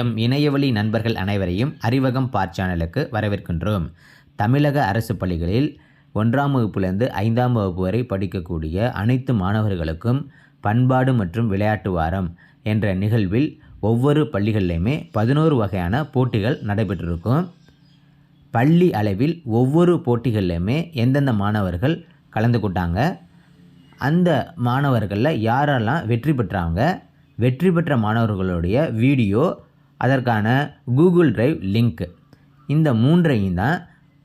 M இணையவழி நண்பர்கள் அனைவரையும் அறிவகம் பார் சேனலுக்கு வரவேற்கின்றோம். தமிழக அரசு பள்ளிகளில் ஒன்றாம் வகுப்பிலிருந்து ஐந்தாம் வகுப்பு வரை படிக்கக்கூடிய அனைத்து மாணவர்களுக்கும் பண்பாடு மற்றும் விளையாட்டு வாரம் என்ற நிகழ்வில் ஒவ்வொரு பள்ளிகள்லையுமே பதினோரு வகையான போட்டிகள் நடைபெற்றிருக்கும். பள்ளி அளவில் ஒவ்வொரு போட்டிகள்லையுமே எந்தெந்த மாணவர்கள் கலந்து கொண்டாங்க? அந்த மாணவர்களில் யாரெல்லாம் வெற்றி பெற்றாங்க? வெற்றி பெற்ற மாணவர்களுடைய வீடியோ அதற்கான கூகுள் டிரைவ் லிங்க் இந்த மூன்றையும் தான்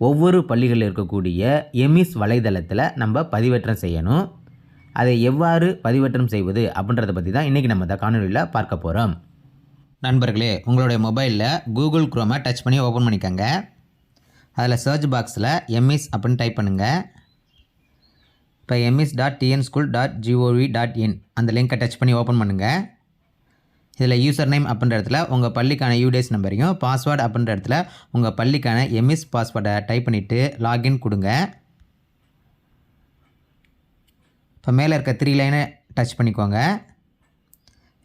ஒவ்வொரு பள்ளிகளில் இருக்கக்கூடிய எமிஸ் வலைதளத்தில் நம்ம பதிவேற்றம் செய்யணும். அதை எவ்வாறு பதிவேற்றம் செய்வது அப்படின்றத பற்றி தான் இன்றைக்கி நம்ம இந்த காணொலியில் பார்க்க போகிறோம் நண்பர்களே உங்களுடைய மொபைலில் கூகுள் குரோமை டச் பண்ணி ஓப்பன் பண்ணிக்கோங்க. அதில் சர்ச் பாக்ஸில் எம்இஸ் அப்படின்னு டைப் பண்ணுங்கள் இப்போ EMIS dot TN school dot gov dot in அந்த லிங்கை டச் பண்ணி ஓப்பன் பண்ணுங்கள் இதில் யூசர் நேம் அப்படின்ற இடத்துல உங்கள் பள்ளிக்கான யூடிஎஸ் நம்பரையும் பாஸ்வேர்டு அப்படின்ற இடத்துல உங்கள் பள்ளிக்கான எம்எஸ் பாஸ்வேர்டை டைப் பண்ணிவிட்டு லாகின் கொடுங்க. இப்போ மேலே இருக்க த்ரீ லைனை டச் பண்ணிக்கோங்க.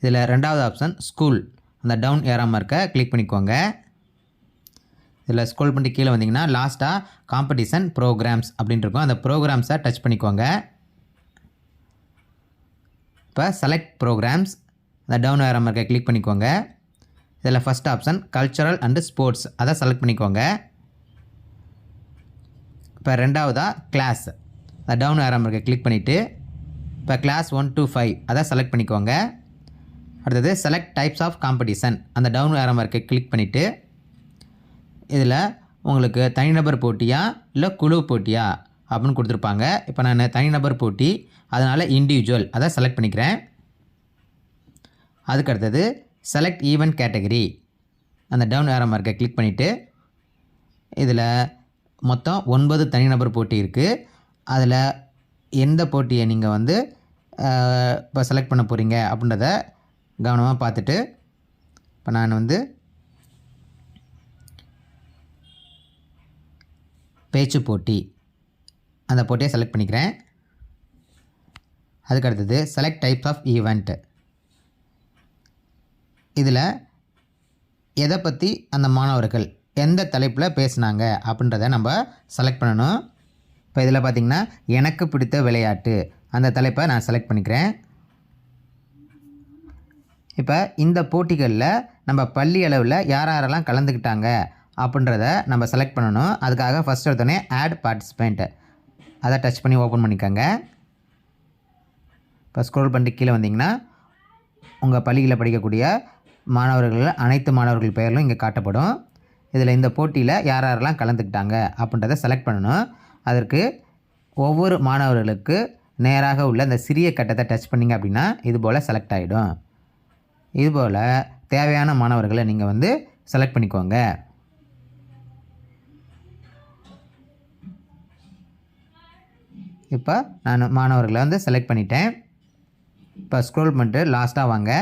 இதில் ரெண்டாவது ஆப்ஷன் ஸ்கூல் அந்த டவுன் ஏறாமல் இருக்க கிளிக் பண்ணிக்கோங்க. இதில் ஸ்க்ரோல் பண்ணிட்டு கீழே வந்தீங்கன்னா லாஸ்ட்டாக காம்படிஷன் ப்ரோக்ராம்ஸ் அப்படின்னு இருக்கும். அந்த ப்ரோக்ராம்ஸை டச் பண்ணிக்கோங்க. இப்போ செலக்ட் ப்ரோக்ராம்ஸ் அந்த டவுன் ஆகிற மார்க்கை கிளிக் பண்ணிக்கோங்க. இதில் first option cultural and sports அதை செலக்ட் பண்ணிக்கோங்க. இப்போ ரெண்டாவதாக கிளாஸ் அந்த டவுன் ஆகிற மார்க்கை கிளிக் பண்ணிவிட்டு இப்போ கிளாஸ் ஒன் டூ ஃபைவ் அதை செலக்ட் பண்ணிக்கோங்க. அடுத்தது செலக்ட் டைப்ஸ் ஆஃப் காம்படிஷன் அந்த டவுன் ஆகிற மார்க்கை கிளிக் பண்ணிவிட்டு இதில் உங்களுக்கு தனிநபர் போட்டியா இல்லை குழு போட்டியா அப்படின்னு கொடுத்துருப்பாங்க. இப்போ நான் தனிநபர் போட்டி அதனால் இண்டிவிஜுவல் அதை செலக்ட் பண்ணிக்கிறேன். அதுக்கு அடுத்தது செலக்ட் ஈவெண்ட் கேட்டகரி அந்த டவுன் ஏரோ மார்க்கை கிளிக் பண்ணிவிட்டு இதில் மொத்தம் ஒன்பது தனிநபர் போட்டி இருக்குது அதில் எந்த போட்டியை நீங்கள் வந்து இப்போ செலக்ட் பண்ண போகிறீங்க அப்படின்றத கவனமாக பார்த்துட்டு இப்போ நான் வந்து பேச்சு போட்டி அந்த போட்டியை செலக்ட் பண்ணிக்கிறேன். அதுக்கு அடுத்தது செலக்ட் டைப்ஸ் ஆஃப் ஈவெண்ட் இதில் எதை பற்றி அந்த மாணவர்கள் எந்த தலைப்பில் பேசுனாங்க அப்படின்றத நம்ம செலக்ட் பண்ணணும். இப்போ இதில் பார்த்திங்கன்னா எனக்கு பிடித்த விளையாட்டு. அந்த தலைப்பை நான் செலக்ட் பண்ணிக்கிறேன். இப்போ இந்த போட்டிகளில் நம்ம பள்ளி அளவில் யார் யாரெல்லாம் கலந்துக்கிட்டாங்க அப்படின்றத நம்ம செலக்ட் பண்ணணும். அதுக்காக ஃபஸ்ட் எடுத்தோடனே ஆட் பார்ட்டிசிபெண்ட் அதை டச் பண்ணி ஓப்பன் பண்ணிக்கோங்க. இப்போ ஸ்க்ரோல் பண்ணிட்டு கீழே வந்தீங்கன்னா உங்கள் பள்ளியில் படிக்கக்கூடிய மாணவர்கள் அனைத்து மாணவர்கள் பெயர்களும் இங்கே காட்டப்படும். இதில் இந்த போட்டியில் யார் யாரெல்லாம் கலந்துக்கிட்டாங்க அப்படின்றத செலக்ட் பண்ணணும். அதற்கு ஒவ்வொரு மாணவர்களுக்கு நேராக உள்ள அந்த சிறிய கட்டத்தை டச் பண்ணிங்க அப்படின்னா இது போல் செலக்ட் ஆகிடும் இதுபோல் தேவையான மாணவர்களை நீங்கள் வந்து செலக்ட் பண்ணிக்கோங்க. இப்போ நான் மாணவர்களை வந்து செலக்ட் பண்ணிட்டேன். இப்போ ஸ்க்ரோல் பண்ணிட்டு லாஸ்ட்டாக வாங்க.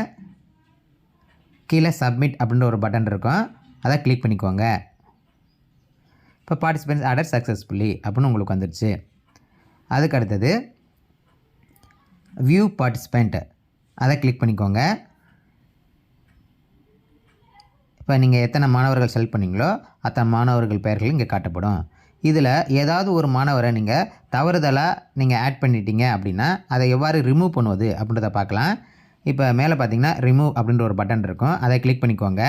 கீழே சப்மிட் அப்படின்ற ஒரு பட்டன் இருக்கும். அதை கிளிக் பண்ணிக்கோங்க. இப்போ பார்ட்டிசிபென்ட்ஸ் ஆர்டர் சக்ஸஸ்ஃபுல்லி அப்படின்னு உங்களுக்கு வந்துடுச்சு அதுக்கு அடுத்தது வியூ பார்ட்டிசிபெண்ட் அதை கிளிக் பண்ணிக்கோங்க. இப்போ நீங்கள் எத்தனை மாணவர்கள் செலக்ட் பண்ணீங்களோ அத்தனை மாணவர்கள் பெயர்கள் இங்கே காட்டப்படும். இதில் ஏதாவது ஒரு மாணவரை நீங்கள் தவறுதலாக நீங்கள் ஆட் பண்ணிட்டீங்க அப்படின்னா அதை எவ்வாறு ரிமூவ் பண்ணுவது அப்படின்றத பார்க்கலாம். இப்போ மேலே பார்த்தீங்கன்னா ரிமூவ் அப்படின்ற ஒரு பட்டன் இருக்கும். அதை கிளிக் பண்ணிக்கோங்க.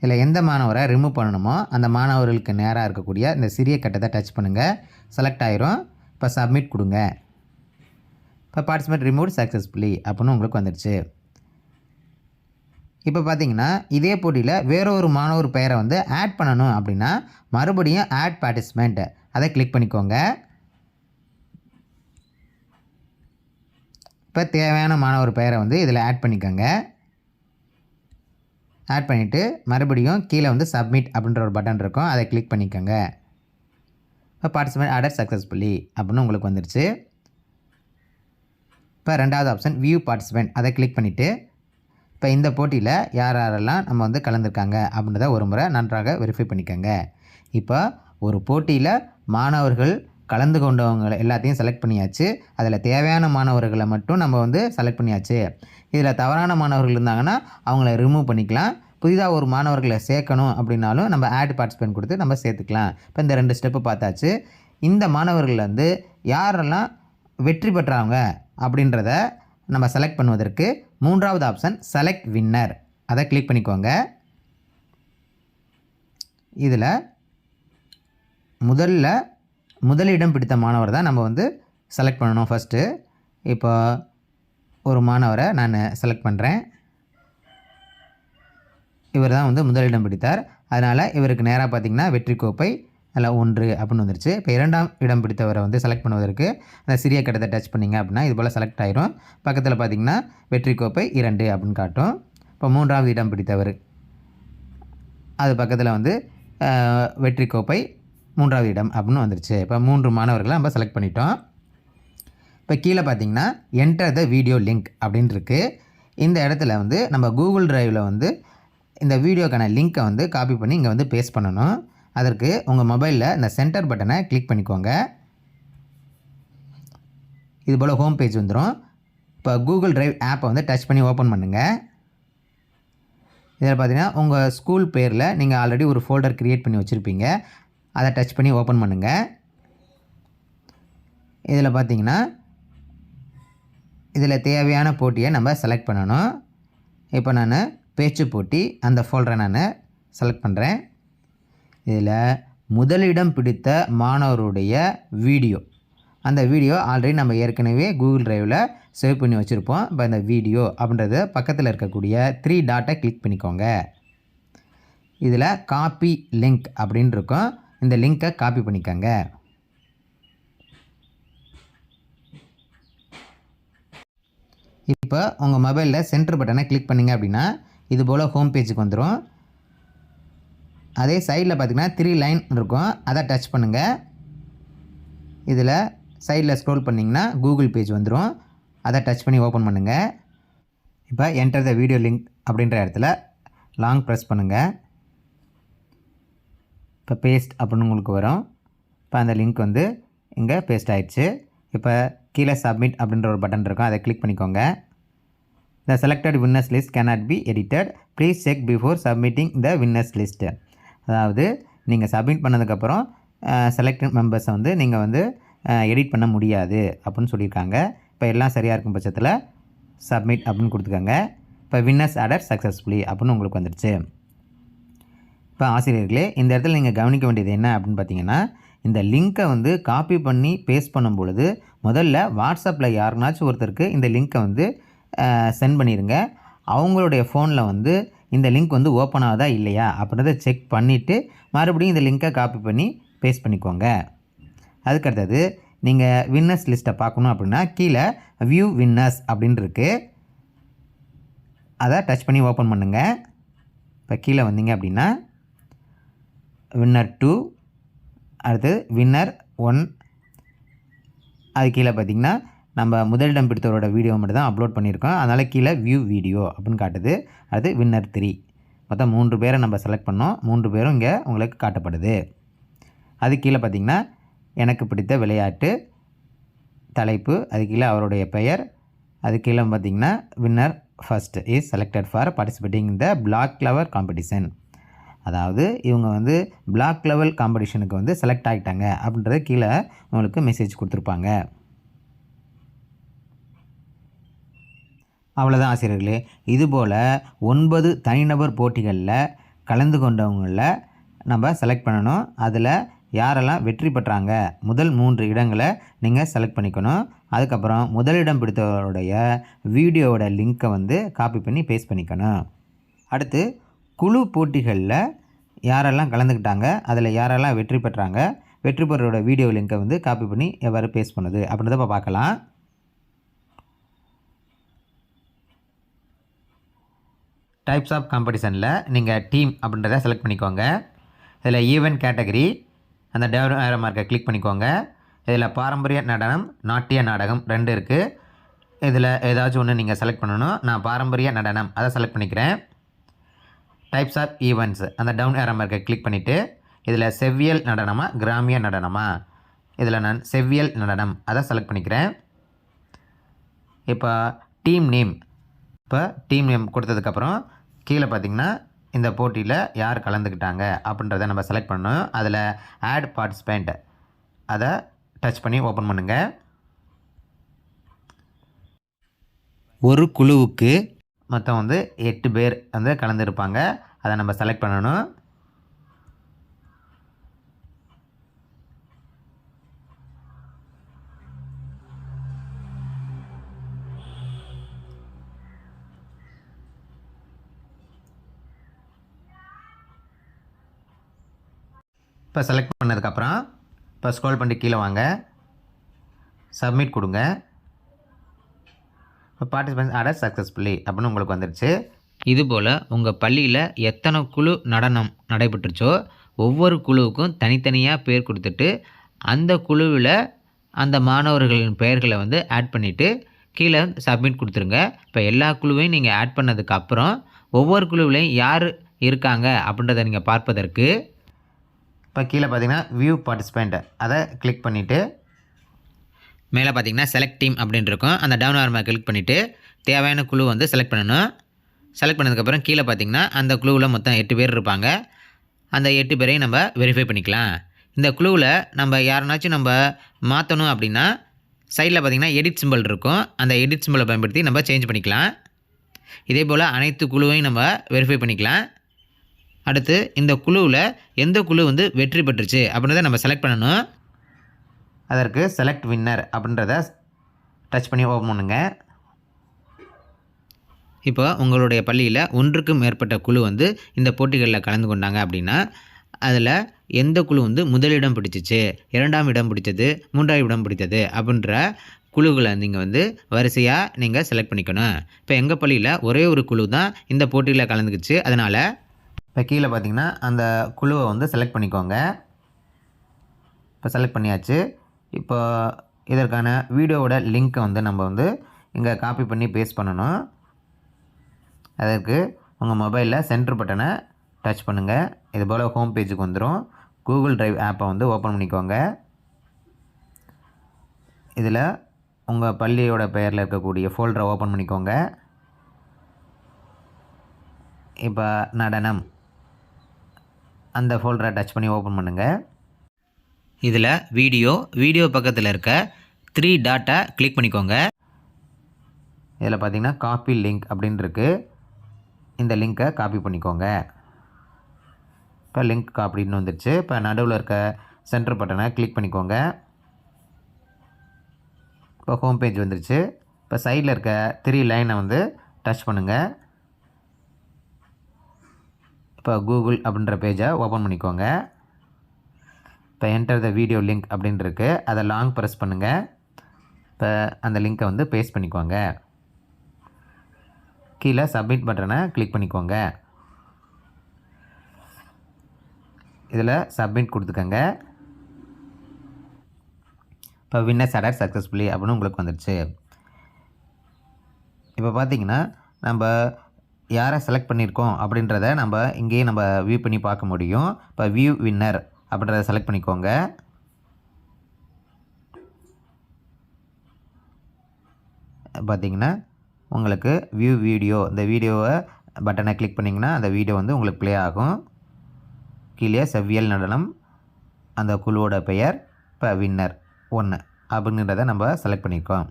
இதில் எந்த மாணவரை ரிமூவ் பண்ணணுமோ அந்த மாணவர்களுக்கு நேராக இருக்கக்கூடிய இந்த சிறிய கட்டத்தை டச் பண்ணுங்கள் செலக்ட் ஆயிரும். இப்போ சப்மிட் கொடுங்க. இப்போ பார்ட்டிசிபேட் ரிமூவ் சக்ஸஸ்ஃபுல்லி அப்படின்னு உங்களுக்கு வந்துடுச்சு. இப்போ பார்த்தீங்கன்னா இதே போட்டியில் வேற ஒரு மாணவர் பெயரை வந்து ஆட் பண்ணணும் அப்படின்னா மறுபடியும் ஆட் பார்ட்டிசிபெண்ட் அதை கிளிக் பண்ணிக்கோங்க. இப்போ தேவையான மாணவர் பெயரை வந்து இதில் ஆட் பண்ணிக்கோங்க. ஆட் பண்ணிவிட்டு மறுபடியும் கீழே வந்து சப்மிட் அப்படின்ற ஒரு பட்டன் இருக்கும். அதை கிளிக் பண்ணிக்கோங்க. இப்போ பார்ட்டிசிபெண்ட் ஆர்டர் சக்ஸஸ்ஃபுல்லி அப்படின்னு உங்களுக்கு வந்துருச்சு. இப்போ ரெண்டாவது ஆப்ஷன் வியூ பார்ட்டிசிபெண்ட் அதை கிளிக் பண்ணிவிட்டு இப்போ இந்த போட்டியில் யார் யாரெல்லாம் நம்ம வந்து கலந்துருக்காங்க அப்படின்றத ஒரு முறை நன்றாக வெரிஃபை பண்ணிக்கோங்க. இப்போ ஒரு போட்டியில் மாணவர்கள் கலந்து கொண்டவங்களை எல்லாத்தையும் செலக்ட் பண்ணியாச்சு. அதில் தேவையான மாணவர்களை மட்டும் நம்ம வந்து செலக்ட் பண்ணியாச்சு. இதில் தவறான மாணவர்கள் இருந்தாங்கன்னா அவங்கள ரிமூவ் பண்ணிக்கலாம். புதிதாக ஒரு மாணவர்களை சேர்க்கணும் அப்படின்னாலும் நம்ம ஆட் பார்ட்டிசிபேட் கொடுத்து நம்ம சேர்த்துக்கலாம். இப்போ இந்த ரெண்டு ஸ்டெப்பு பார்த்தாச்சு. இந்த மாணவர்கள் வந்து யாரெல்லாம் வெற்றி பெற்றாங்க அப்படின்றத நம்ம செலக்ட் பண்ணுவதற்கு மூன்றாவது ஆப்ஷன் செலக்ட் வின்னர் அதை கிளிக் பண்ணிக்கோங்க. இதில் முதல்ல முதலிடம் பிடித்த மாணவர் தான் நம்ம வந்து செலக்ட் பண்ணணும் ஃபஸ்ட்டு இப்போ ஒரு மாணவரை நான் செலக்ட் பண்ணுறேன் இவர் தான் வந்து முதலிடம் பிடித்தார். அதனால் இவருக்கு நேராக பார்த்திங்கன்னா வெற்றி கோப்பை அதில் ஒன்று அப்படின்னு வந்துருச்சு. இப்போ இரண்டாம் இடம் பிடித்தவரை வந்து செலக்ட் பண்ணுவதற்கு அந்த சிறிய கட்டத்தை டச் பண்ணிங்க அப்படின்னா இது போல் செலக்ட் ஆயிரும். பக்கத்தில் பார்த்திங்கன்னா வெற்றி கோப்பை இரண்டு அப்படின்னு காட்டும். இப்போ மூன்றாவது இடம் பிடித்தவர். அது பக்கத்தில் வந்து வெற்றி கோப்பை மூன்றாவது இடம் அப்படின்னு வந்துருச்சு. இப்போ மூன்று மாணவர்களை நம்ம செலக்ட் பண்ணிட்டோம். இப்போ கீழே பார்த்தீங்கன்னா என்டர் த வீடியோ லிங்க் அப்படின்னு இருக்கு. இந்த இடத்துல வந்து நம்ம கூகுள் டிரைவில் வந்து இந்த வீடியோக்கான லிங்க்கை வந்து காப்பி பண்ணி இங்கே வந்து பேஸ்ட் பண்ணணும். அதற்கு உங்கள் மொபைலில் இந்த சென்டர் பட்டனை கிளிக் பண்ணிக்கோங்க. இது போல் ஹோம் பேஜ் வந்துடும் இப்போ கூகுள் டிரைவ் ஆப்பை வந்து டச் பண்ணி ஓப்பன் பண்ணுங்கள் இதில் பார்த்தீங்கன்னா உங்கள் ஸ்கூல் பேரில் நீங்கள் ஆல்ரெடி ஒரு ஃபோல்டர் க்ரியேட் பண்ணி வச்சுருப்பீங்க. அதை டச் பண்ணி ஓப்பன் பண்ணுங்கள் இதில் பார்த்தீங்கன்னா இதில் தேவையான போட்டியை நம்ம செலக்ட் பண்ணணும். இப்போ நான் பேச்சு போட்டி அந்த ஃபோல்டரை நான் செலக்ட் பண்ணுறேன் இதில் முதலிடம் பிடித்த மாணவருடைய வீடியோ. அந்த வீடியோ ஆல்ரெடி நம்ம ஏற்கனவே கூகுள் டிரைவில் சேவ் பண்ணி வச்சுருப்போம். இப்போ இந்த வீடியோ அப்படின்றது பக்கத்தில் இருக்கக்கூடிய த்ரீ டாட்டை கிளிக் பண்ணிக்கோங்க. இதில் காப்பி லிங்க் அப்படின்னு இருக்கும். இந்த லிங்க்கை காப்பி பண்ணிக்கோங்க. இப்போ உங்கள் மொபைலில் சென்டர் பட்டனை கிளிக் பண்ணிங்க அப்படின்னா இது போல் ஹோம் பேஜுக்கு வந்துடும் அதே சைடில் பார்த்தீங்கன்னா த்ரீ லைன் இருக்கும். அதை டச் பண்ணுங்கள் இதில் சைடில் ஸ்க்ரோல் பண்ணிங்கன்னா கூகுள் பேஜ் வந்துடும் அதை டச் பண்ணி ஓப்பன் பண்ணுங்கள் இப்போ என்டர் த வீடியோ லிங்க் அப்படின்ற இடத்துல லாங் ப்ரெஸ் பண்ணுங்கள் இப்போ பேஸ்ட் அப்படின்னு உங்களுக்கு வரும். இப்போ அந்த லிங்க் வந்து இங்கே பேஸ்ட் ஆகிடுச்சு இப்போ கீழே சப்மிட் அப்படின்ற ஒரு பட்டன் இருக்கும். அதை கிளிக் பண்ணிக்கோங்க. The selected winners list cannot be edited please check before submitting the winners list அதாவது நீங்கள் சப்மிட் பண்ணதுக்கப்புறம் செலக்டட் மெம்பர்ஸை வந்து நீங்கள் வந்து எடிட் பண்ண முடியாது அப்படின்னு சொல்லியிருக்காங்க. இப்போ எல்லாம் சரியாக இருக்கும் பட்சத்தில் சப்மிட் அப்படின்னு கொடுத்துக்கோங்க. இப்போ வின்னர்ஸ் ஆர்டர் சக்ஸஸ்ஃபுல்லி அப்படின்னு உங்களுக்கு வந்துடுச்சு இப்போ ஆசிரியர்களே இந்த இடத்துல நீங்கள் கவனிக்க வேண்டியது என்ன அப்படின்னு பார்த்தீங்கன்னா இந்த லிங்க்கை வந்து காப்பி பண்ணி பேஸ்ட் பண்ணும் பொழுது முதல்ல வாட்ஸ்அப்பில் யாருனாச்சும் ஒருத்தருக்கு இந்த லிங்க்கை வந்து சென்ட் பண்ணிடுங்க அவங்களுடைய ஃபோனில் வந்து இந்த லிங்க் வந்து ஓப்பன் ஆகுதா இல்லையா அப்படின்றத செக் பண்ணிவிட்டு மறுபடியும் இந்த லிங்க்கை காப்பி பண்ணி பேஸ்ட் பண்ணிக்கோங்க. அதுக்கடுத்தது நீங்கள் வின்னர்ஸ் லிஸ்ட்டை பார்க்கணும் அப்படின்னா கீழே வியூ வின்னர்ஸ் அப்படின்னு இருக்குது அதை டச் பண்ணி ஓப்பன் பண்ணுங்கள் இப்போ கீழே வந்தீங்க அப்படின்னா வின்னர் டூ அடுத்து வின்னர் ஒன் அது கீழே பார்த்தீங்கன்னா நம்ம முதலிடம் பிடித்தவரோட வீடியோ மட்டும் தான் அப்லோட் பண்ணியிருக்கோம். அதனால் கீழே வியூ வீடியோ அப்படின்னு காட்டுது. அது வின்னர் த்ரீ மொத்தம் மூன்று பேரை நம்ம செலக்ட் பண்ணோம். மூன்று பேரும் இங்கே உங்களுக்கு காட்டப்படுது. அது கீழே பார்த்தீங்கன்னா எனக்கு பிடித்த விளையாட்டு தலைப்பு அது கீழே அவருடைய பெயர். அது கீழே பார்த்தீங்கன்னா winner first is selected for participating the blog lover competition அதாவது இவங்க வந்து பிளாக் லெவல் காம்படிஷனுக்கு வந்து செலக்ட் ஆகிட்டாங்க அப்படின்றத கீழே உங்களுக்கு மெசேஜ் கொடுத்துருப்பாங்க. அவ்வளோதான் ஆசிரியர்களே. இதுபோல் ஒன்பது தனிநபர் போட்டிகளில் கலந்து கொண்டவங்களில் நம்ம செலக்ட் பண்ணணும். அதில் யாரெல்லாம் வெற்றி பெற்றாங்க? முதல் மூன்று இடங்களை நீங்கள் செலக்ட் பண்ணிக்கணும். அதுக்கப்புறம் முதலிடம் பிடித்தவருடைய வீடியோவோட லிங்க்கை வந்து காப்பி பண்ணி பேஸ்ட் பண்ணிக்கணும். அடுத்து குழு போட்டிகளில் யாரெல்லாம் கலந்துக்கிட்டாங்க அதில் யாரெல்லாம் வெற்றி பெற்றாங்க வெற்றி பெறோட வீடியோ லிங்க்கை வந்து காப்பி பண்ணி எவ்வாறு பேஸ்ட் பண்ணுது அப்படின்றத இப்போ பார்க்கலாம். டைப்ஸ் ஆஃப் காம்படிஷனில் நீங்கள் டீம் அப்படின்றத செலக்ட் பண்ணிக்கோங்க. இதில் ஈவென்ட் கேட்டகரி அந்த டெவலப் மார்க்கை கிளிக் பண்ணிக்கோங்க. இதில் பாரம்பரிய நடனம் நாட்டிய நாடகம் ரெண்டு இருக்குது இதில் ஏதாச்சும் ஒன்று நீங்கள் செலக்ட் பண்ணணும். நான் பாரம்பரிய நடனம் அதை செலக்ட் பண்ணிக்கிறேன். டைப்ஸ் ஆஃப் ஈவெண்ட்ஸ் அந்த டவுன் ஏரோ மார்க்கை கிளிக் பண்ணிவிட்டு இதில் செவ்வியல் நடனமா கிராமிய நடனமா? இதில் நான் செவ்வியல் நடனம் அதை செலக்ட் பண்ணிக்கிறேன். இப்போ டீம் நேம் இப்போ டீம் நேம் கொடுத்ததுக்கப்புறம் கீழே பார்த்தீங்கன்னா இந்த போட்டியில் யார் கலந்துக்கிட்டாங்க அப்படின்றத நம்ம செலக்ட் பண்ணணும். அதில் ஆட் பார்ட்டிசிபெண்ட் அதை டச் பண்ணி ஓப்பன் பண்ணுங்கள் ஒரு குழுவுக்கு மொத்தம் வந்து எட்டு பேர் வந்து கலந்துருப்பாங்க. அதை நம்ம செலக்ட் பண்ணணும். இப்போ செலக்ட் பண்ணதுக்கப்புறம் இப்போ ஸ்க்ரோல் பண்ணிட்டு கீழே வாங்க. சப்மிட் கொடுங்க. பார்ட்டிசிபென்ட்ஸ் ஆர்டர் சக்ஸஸ்ஃபுல்லி அப்படின்னு உங்களுக்கு வந்துருச்சு. இதுபோல் உங்கள் பள்ளியில் எத்தனை குழு நடனம் நடைபெற்றுச்சோ ஒவ்வொரு குழுவுக்கும் தனித்தனியாக பேர் கொடுத்துட்டு அந்த குழுவில் அந்த மாணவர்களின் பெயர்களை வந்து ஆட் பண்ணிவிட்டு கீழே சப்மிட் கொடுத்துருங்க. இப்போ எல்லா குழுவையும் நீங்கள் ஆட் பண்ணதுக்கு அப்புறம் ஒவ்வொரு குழுவிலையும் யார் இருக்காங்க அப்படின்றத நீங்கள் பார்ப்பதற்கு இப்போ கீழே பார்த்தீங்கன்னா வியூ பார்ட்டிசிபெண்ட் அதை கிளிக் பண்ணிவிட்டு மேலே பார்த்தீங்கன்னா செலக்ட் டீம் அப்படின்னு இருக்கும். அந்த டவுன் ஆர்மை கிளிக் பண்ணிவிட்டு தேவையான குழு வந்து செலக்ட் பண்ணணும். செலக்ட் பண்ணதுக்கப்புறம் கீழே பார்த்தீங்கன்னா அந்த குழுவில் மொத்தம் எட்டு பேர் இருப்பாங்க. அந்த எட்டு பேரையும் நம்ம வெரிஃபை பண்ணிக்கலாம். இந்த குழுவில் நம்ம யாருனாச்சும் நம்ம மாற்றணும் அப்படின்னா சைடில் பார்த்தீங்கன்னா எடிட் சிம்பிள் இருக்கும். அந்த எடிட் சிம்பிளை பயன்படுத்தி நம்ம சேஞ்ச் பண்ணிக்கலாம். இதே போல் அனைத்து குழுவையும் நம்ம வெரிஃபை பண்ணிக்கலாம். அடுத்து இந்த குழுவில் எந்த குழு வந்து வெற்றி பெற்றுச்சு அப்படின்றத நம்ம செலக்ட் பண்ணணும். அதற்கு செலக்ட் வின்னர் அப்படின்றத டச் பண்ணி ஓப்பன் பண்ணுங்கள் இப்போ உங்களுடைய பள்ளியில் ஒன்றுக்கும் மேற்பட்ட குழு வந்து இந்த போட்டிகளில் கலந்து கொண்டாங்க அப்படின்னா அதில் எந்த குழு வந்து முதலிடம் பிடிச்சிச்சு இரண்டாம் இடம் பிடிச்சது மூன்றாம் இடம் பிடித்தது அப்படின்ற குழுக்களை நீங்கள் வந்து வரிசையாக நீங்கள் செலக்ட் பண்ணிக்கணும். இப்போ எங்கள் பள்ளியில் ஒரே ஒரு குழு தான் இந்த போட்டியில் கலந்துக்குச்சு அதனால் இப்போ கீழே பார்த்தீங்கன்னா அந்த குழுவை வந்து செலக்ட் பண்ணிக்கோங்க. இப்போ செலக்ட் பண்ணியாச்சு. இப்போ இதற்கான வீடியோவோட லிங்க்கை வந்து நம்ம வந்து இங்கே காப்பி பண்ணி பேஸ்ட் பண்ணணும். அதற்கு உங்கள் மொபைலில் சென்டர் பட்டனை டச் பண்ணுங்கள் இது போல் ஹோம் பேஜுக்கு வந்துடும் கூகுள் ட்ரைவ் ஆப்பை வந்து ஓப்பன் பண்ணிக்கோங்க. இதில் உங்கள் பள்ளியோட பெயரில் இருக்கக்கூடிய ஃபோல்டரை ஓப்பன் பண்ணிக்கோங்க. இப்போ நடனம். அந்த ஃபோல்டரை டச் பண்ணி ஓப்பன் பண்ணுங்கள் இதில் வீடியோ வீடியோ பக்கத்தில் இருக்க த்ரீ டாட்டை கிளிக் பண்ணிக்கோங்க. இதில் பார்த்தீங்கன்னா காப்பி லிங்க் அப்படின்னு இந்த லிங்க்கை காப்பி பண்ணிக்கோங்க. இப்போ லிங்க் காப்பின்னு வந்துடுச்சு இப்போ நடுவில் இருக்க சென்டர் பட்டனை கிளிக் பண்ணிக்கோங்க. இப்போ ஹோம் பேஜ் வந்துருச்சு. இப்போ சைடில் இருக்க த்ரீ லைனை வந்து டச் பண்ணுங்கள் இப்போ கூகுள் அப்படின்ற பேஜை ஓப்பன் பண்ணிக்கோங்க. இப்போ என்டர் த வீடியோ லிங்க் அப்படின்னு இருக்குது அதை லாங் ப்ரெஸ் பண்ணுங்கள் இப்போ அந்த லிங்க்கை வந்து பேஸ்ட் பண்ணிக்கோங்க கீழே சப்மிட் பட்டனை கிளிக் பண்ணிக்கோங்க இதில் சப்மிட் கொடுத்துக்கோங்க. இப்போ வின்னர்ஸ் அடர் சக்ஸஸ்ஃபுல்லி அப்படின்னு உங்களுக்கு வந்துடுச்சு இப்போ பார்த்திங்கன்னா நம்ம யாரை செலக்ட் பண்ணியிருக்கோம் அப்படின்றத நம்ம இங்கேயே நம்ம வியூ பண்ணி பார்க்க முடியும். இப்போ வியூ வின்னர் அப்படின்றத செலக்ட் பண்ணிக்கோங்க. பார்த்தீங்கன்னா உங்களுக்கு வியூ வீடியோ இந்த வீடியோவை பட்டனை கிளிக் பண்ணிங்கன்னா அந்த வீடியோ வந்து உங்களுக்கு ப்ளே ஆகும். கீழே செவ்வியல் நடனம் அந்த குழுவோட பெயர் இப்போ வின்னர் ஒன்று அப்படின்றத நம்ம செலக்ட் பண்ணியிருக்கோம்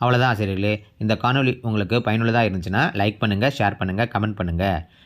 அவ்வளோதான் ஆசிரியர்களே. இந்த காணொளி உங்களுக்கு பயனுள்ளதாக இருந்துச்சுன்னா லைக் பண்ணுங்கள் ஷேர் பண்ணுங்கள் கமெண்ட் பண்ணுங்கள்